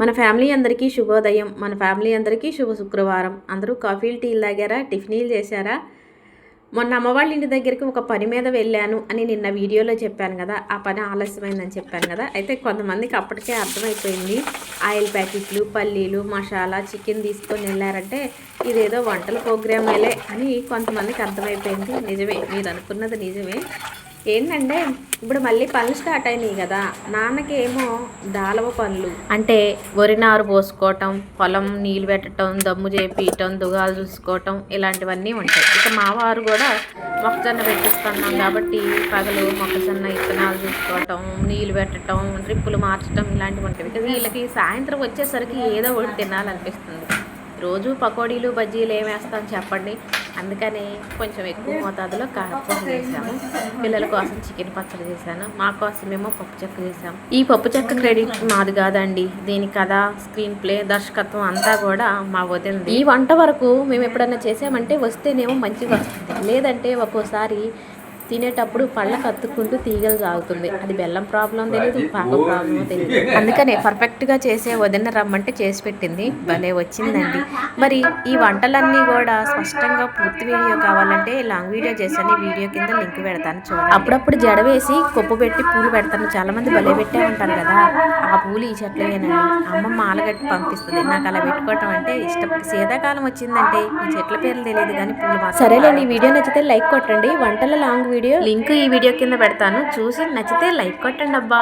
మన ఫ్యామిలీ అందరికీ శుభోదయం. మన ఫ్యామిలీ అందరికీ శుభ శుక్రవారం. అందరూ కాఫీలు టీలు తాగారా? టిఫినీలు చేశారా? మొన్న అమ్మవాళ్ళ ఇంటి దగ్గరికి ఒక పని మీద వెళ్ళాను అని నిన్న వీడియోలో చెప్పాను కదా. ఆ పని ఆలస్యమైందని చెప్పాను కదా. అయితే కొంతమందికి అప్పటికే అర్థమైపోయింది. ఆయిల్ ప్యాకెట్లు పల్లీలు మసాలా చికెన్ తీసుకొని వెళ్ళారంటే ఇదేదో వంటల ప్రోగ్రామేలే అని కొంతమందికి అర్థమైపోయింది. నిజమే మీరు అనుకున్నది నిజమే. ఏంటంటే ఇప్పుడు మళ్ళీ పనులు స్టార్ట్ అయినాయి కదా నాన్నకి ఏమో దాలవ పనులు. అంటే వరి నారు పోసుకోవటం పొలం నీళ్ళు పెట్టడం దమ్ము చేపియటం దుగాలు చూసుకోవటం ఇలాంటివన్నీ ఉంటాయి. ఇక మావారు కూడా మొక్కజొన్న పెట్టిస్తున్నాం కాబట్టి పగలు మొక్కజొన్న విత్తనాలు చూసుకోవటం నీళ్ళు పెట్టడం డ్రిప్పులు మార్చడం ఇలాంటివి ఉంటాయి. వీళ్ళకి సాయంత్రం వచ్చేసరికి ఏదో ఒకటి తినాలనిపిస్తుంది. రోజు పకోడీలు బజ్జీలు ఏం వేస్తాం చెప్పండి. అందుకని కొంచెం ఎక్కువ మోతాదులో కారపూస చేశాము. పిల్లల కోసం చికెన్ పచ్చడి చేశాను. మా కోసమేమో పప్పు చెక్క చేశాము ఈ పప్పు చెక్క క్రెడిట్ మాది కాదండి. దీని కథ స్క్రీన్ ప్లే దర్శకత్వం అంతా కూడా మా వదిలింది ఈ వంట వరకు మేము ఎప్పుడన్నా చేసామంటే వస్తేనేమో మంచిగా వస్తుంది. లేదంటే ఒక్కోసారి తినేటప్పుడు పళ్ళకు అత్తుకుంటూ తీగలు సాగుతుంది అది బెల్లం ప్రాబ్లం తెలియదు పాక ప్రాబ్లం తెలియదు అందుకనే పర్ఫెక్ట్గా చేసే వదిన రమ్మంటే చేసి పెట్టింది. భలే వచ్చిందండి. మరి ఈ వంటలన్నీ కూడా స్పష్టంగా పూర్తి వీడియో కావాలంటే లాంగ్ వీడియో చేశాను. ఈ వీడియో కింద లింక్ పెడతాను చూడండి. అప్పుడప్పుడు జడ వేసి కొప్పు పెట్టి పూలు పెడతాను. చాలా మంది భలే పెట్టే ఉంటారు కదా. ఆ పూలు ఈ చెట్లేనండి అమ్మమ్మ ఆలగట్టి పంపిస్తుంది. నాకు అలా పెట్టుకోవటం అంటే ఇష్టం. శీతాకాలం వచ్చిందంటే ఈ చెట్ల పేర్లు తెలియదు కానీ పూలు సరేలేండి ఈ వీడియో నచ్చితే లైక్ కొట్టండి. వంటల లాంగ్ వీడియో. లింక్ ఈ వీడియో కింద పెడతాను. చూసి నచ్చితే లైక్ కొట్టండి అబ్బా